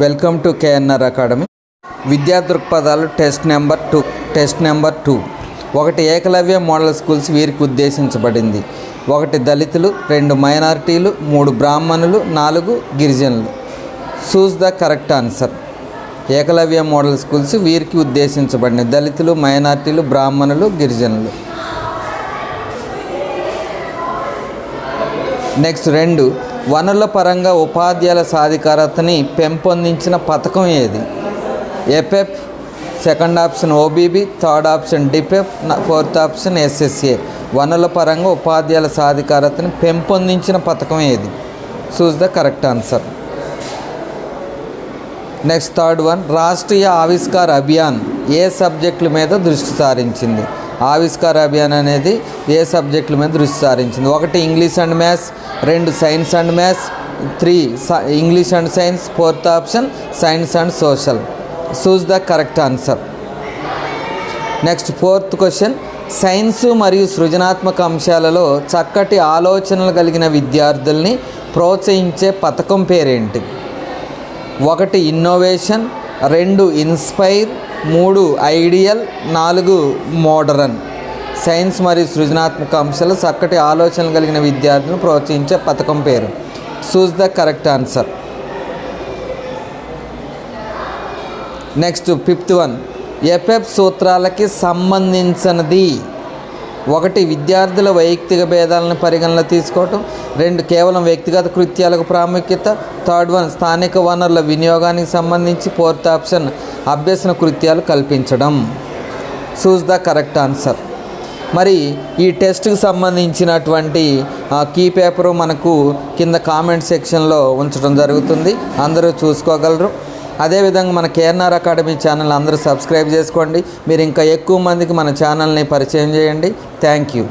Welcome to KNR academy. విద్యా దృక్పథాలు test number two test number two. ఒకటి Eklavya model schools వీరికి ఉద్దేశించబడింది. ఒకటి దళితులు రెండు మైనారిటీలు మూడు బ్రాహ్మణులు నాలుగు గిరిజనులు. Choose the correct answer Ekalavya model schools వీరికి ఉద్దేశించబడినవి. దళితులు మైనారిటీలు బ్రాహ్మణులు గిరిజనులు. నెక్స్ట్ రెండు. వనరుల పరంగా ఉపాధ్యాయుల సాధికారతని పెంపొందించిన పథకం ఏది? ఎపెప్ second option OBB third option DPEP fourth option SSA వనరుల పరంగా ఉపాధ్యాయుల సాధికారతని పెంపొందించిన పథకం ఏది? Choose the correct answer. Next third one Rashtriya Avishkar Abhiyan ఏ సబ్జెక్టుల మీద దృష్టి సారించింది? ఆవిష్కార అభియాన్ అనేది ఏ సబ్జెక్టుల మీద దృష్టి సారించింది? ఒకటి ఇంగ్లీష్ అండ్ మ్యాథ్స్ రెండు science and maths three English and science fourth option science and social. Choose the correct answer. Next fourth question. Science మరియు సృజనాత్మక అంశాలలో చక్కటి ఆలోచనలు కలిగిన విద్యార్థుల్ని ప్రోత్సహించే పథకం పేరేంటి? ఒకటి ఇన్నోవేషన్ రెండు ఇన్స్పైర్ మూడు ఐడియల్ నాలుగు మోడరన్. సైన్స్ మరియు సృజనాత్మక అంశాలు చక్కటి ఆలోచనలు కలిగిన విద్యార్థులను ప్రోత్సహించే పథకం పేరు. Choose the correct answer. Next fifth one. FF సూత్రాలకి సంబంధించినది. ఒకటి విద్యార్థుల వైయక్తిక భేదాలను పరిగణన తీసుకోవటం రెండు కేవలం వ్యక్తిగత కృత్యాలకు ప్రాముఖ్యత థర్డ్ వన్ స్థానిక వనరుల వినియోగానికి సంబంధించి ఫోర్త్ ఆప్షన్ అభ్యసన కృత్యాలు కల్పించడం. చూస్ ద కరెక్ట్ ఆన్సర్ మరి ఈ టెస్ట్కి సంబంధించినటువంటి కీ పేపరు మనకు కింద కామెంట్ సెక్షన్లో ఉంచడం జరుగుతుంది. అందరూ చూసుకోగలరు. అదేవిధంగా మన కేఎన్ఆర్ అకాడమీ ఛానల్ అందరూ సబ్స్క్రైబ్ చేసుకోండి. మీరు ఇంకా ఎక్కువ మందికి మన ఛానల్ని పరిచయం చేయండి. Thank you.